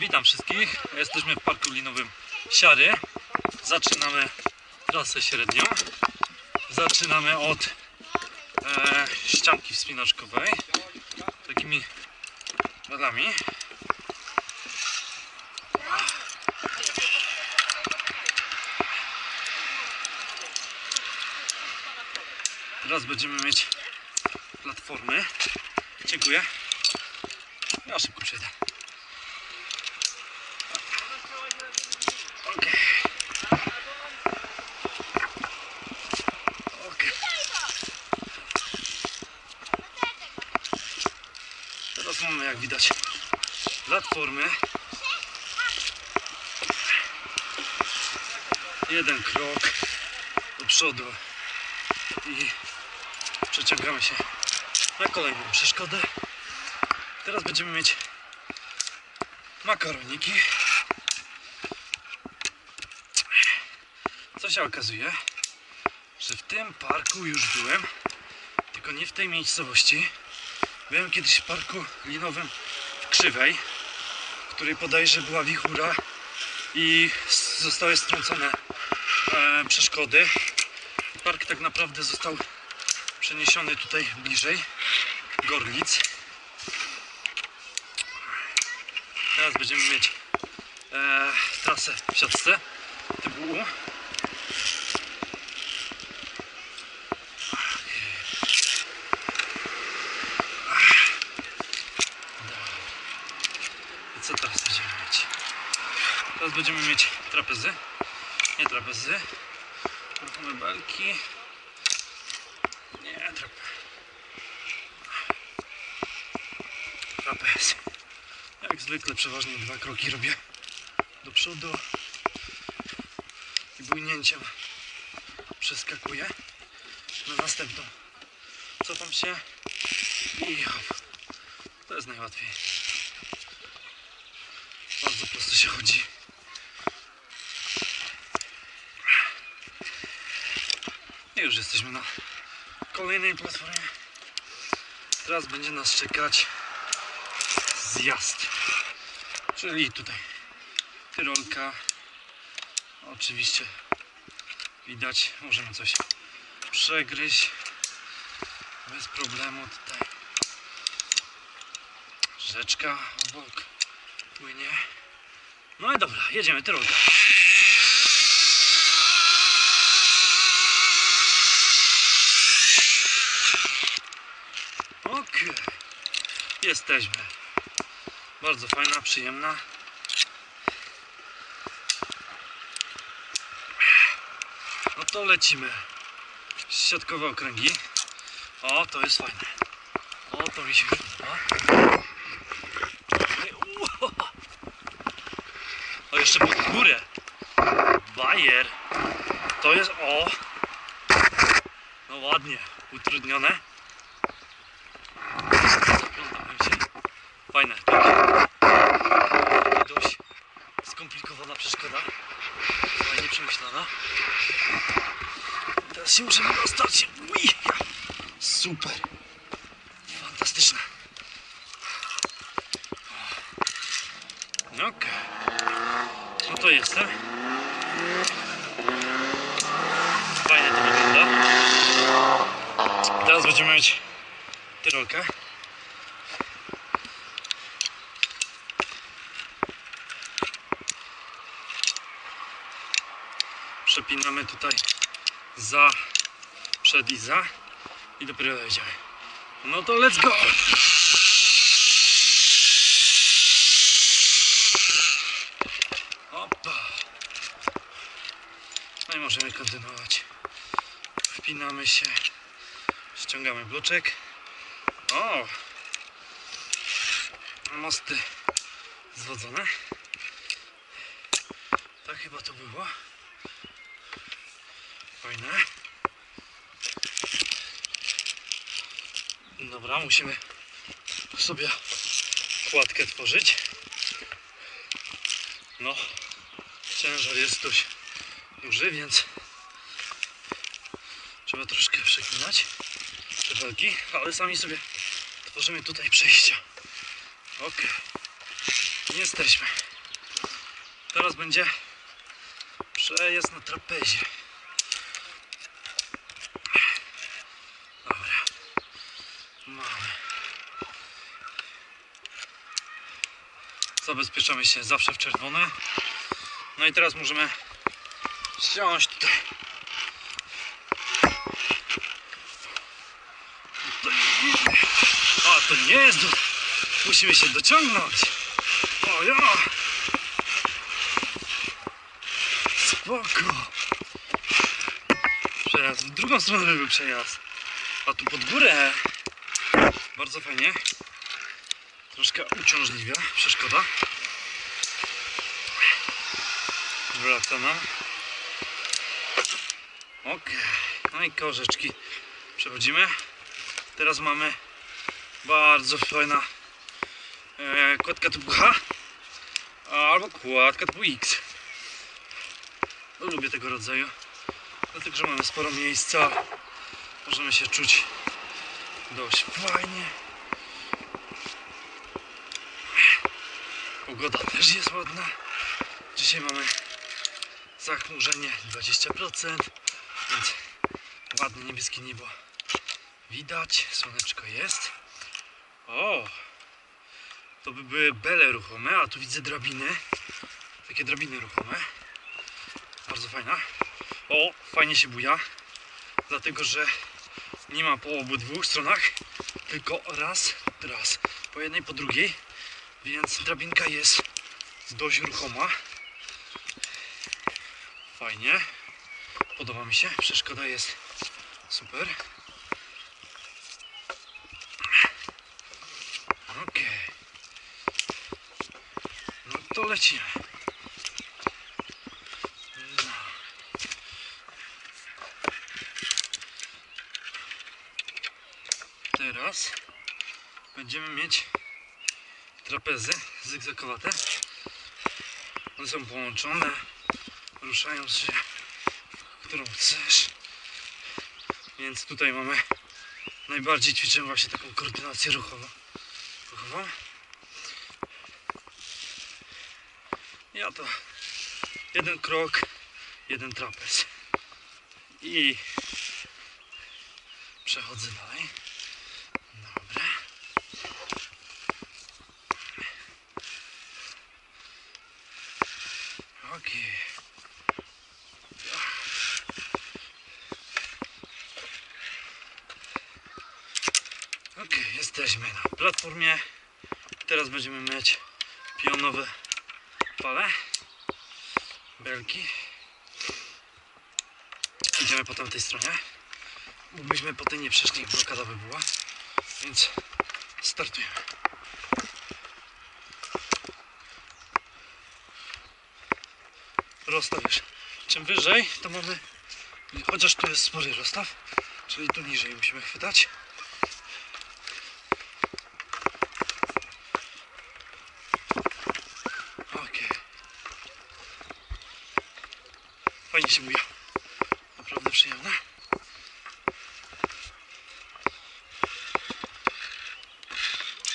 Witam wszystkich. Jesteśmy w parku linowym Siary. Zaczynamy trasę średnią. Zaczynamy od e, ścianki wspinaczkowej. Takimi walami. Teraz będziemy mieć platformy. Dziękuję. Ja szybko przejdę. Okej. Okej. Teraz mamy jak widać platformy. Jeden krok do przodu i przeciągamy się na kolejną przeszkodę. Teraz będziemy mieć makaroniki. Co się okazuje, że w tym parku już byłem, tylko nie w tej miejscowości. Byłem kiedyś w parku linowym Krzywej, której podajże była wichura i zostały strącone e, przeszkody. Park tak naprawdę został przeniesiony tutaj bliżej Gorlic. Teraz będziemy mieć e, trasę w siatce typu U. I co teraz będziemy mieć? Teraz będziemy mieć trapezy. Nie trapezy. Ruchome belki. Nie, trap... Trapez. Jak zwykle przeważnie dwa kroki robię do przodu i bujnięciem przeskakuję na następną. Cofam się i hop. To jest najłatwiej. Bardzo prosto się chodzi. I już jesteśmy na kolejnej platformie. Teraz będzie nas czekać zjazd. Czyli tutaj tyrolka. Oczywiście widać, możemy coś przegryźć bez problemu tutaj. Rzeczka obok płynie. No i dobra, jedziemy tyrolka. Okej. Jesteśmy. Bardzo fajna, przyjemna. No to lecimy. Siatkowe okręgi. O, to jest fajne. O, to mi się podoba. O, jeszcze pod górę. Bajer. To jest, o. No ładnie, utrudnione. Zaplątałem się. Fajne, tak. Dość skomplikowana przeszkoda. Fajnie przemyślana. Teraz się musimy dostać. Ui! Super. Fantastyczne. No Okej. No to jestem. Fajnie to wygląda. Teraz będziemy mieć tyrolkę. Przepinamy tutaj za, przed i za i dopiero jedziemy. No to let's go! Opa! No i możemy kontynuować. Wpinamy się, ściągamy bloczek. O! Mosty zwodzone. Tak chyba to było. Fajne. Dobra, musimy sobie kładkę tworzyć. No, ciężar jest dość duży, więc trzeba troszkę przeklinać te belki, ale sami sobie tworzymy tutaj przejścia. Ok. Jesteśmy. Teraz będzie przejazd na trapezie. Dobra. Mamy. Zabezpieczamy się zawsze w czerwone. No i teraz możemy siąść tutaj. To nie- A, to nie jest do... Musimy się dociągnąć. O ja! Spoko. Przejazd. W drugą stronę by był przejazd. A tu pod górę. Bardzo fajnie. Troszkę uciążliwia. Przeszkoda. Wraca nam. Okej. No i korzeczki. Przechodzimy. Teraz mamy bardzo fajna e, kładka typu H albo kładka typu X. No, lubię tego rodzaju, dlatego że mamy sporo miejsca. Możemy się czuć dość fajnie. Pogoda też jest ładna. Dzisiaj mamy zachmurzenie 20%, więc ładne niebieskie niebo widać. Słoneczko jest. O! To by były bele ruchome, a tu widzę drabiny. Takie drabiny ruchome. Bardzo fajna. O, fajnie się buja. Dlatego, że nie ma po obydwu stronach, tylko raz, raz. Po jednej, po drugiej. Więc drabinka jest dość ruchoma. Fajnie. Podoba mi się. Przeszkoda jest super. Okej. No to lecimy. Teraz będziemy mieć trapezy zygzakowate. One są połączone, ruszają się którą chcesz. Więc tutaj mamy najbardziej ćwiczymy właśnie taką koordynację ruchową. ruchową. To jeden krok, jeden trapez. I przechodzę dalej. Dobra. Okej. Okej, jesteśmy na platformie. Teraz będziemy mieć pionowe fale. Belki. Idziemy po tamtej stronie. Bo byśmy po tej nie przeszli, blokada by była. Więc startujemy. Rozstaw już. Czym wyżej, to mamy... Chociaż tu jest spory rozstaw, czyli tu niżej musimy chwytać. Okej. Fajnie się buja. Naprawdę przyjemne.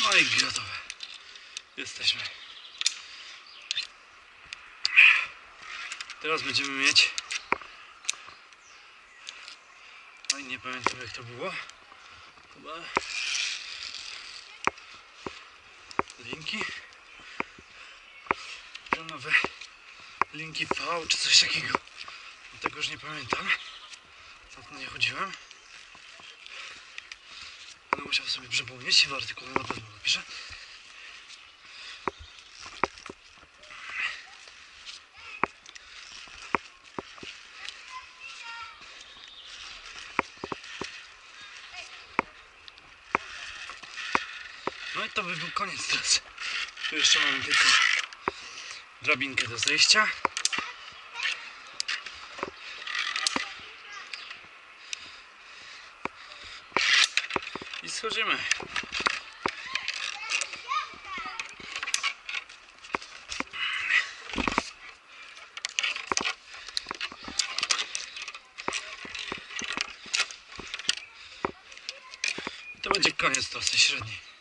No i gotowe. Jesteśmy. Teraz będziemy mieć. I nie pamiętam jak to było. Chyba. Linki. Nowe linki V czy coś takiego. Tego już nie pamiętam. Tam nie chodziłem. Będę musiał sobie przypomnieć w artykule na pewno napiszę. No i to by był koniec teraz. Tu jeszcze mamy tylko drabinkę do zejścia. Schodzimy. To będzie koniec trasy średniej.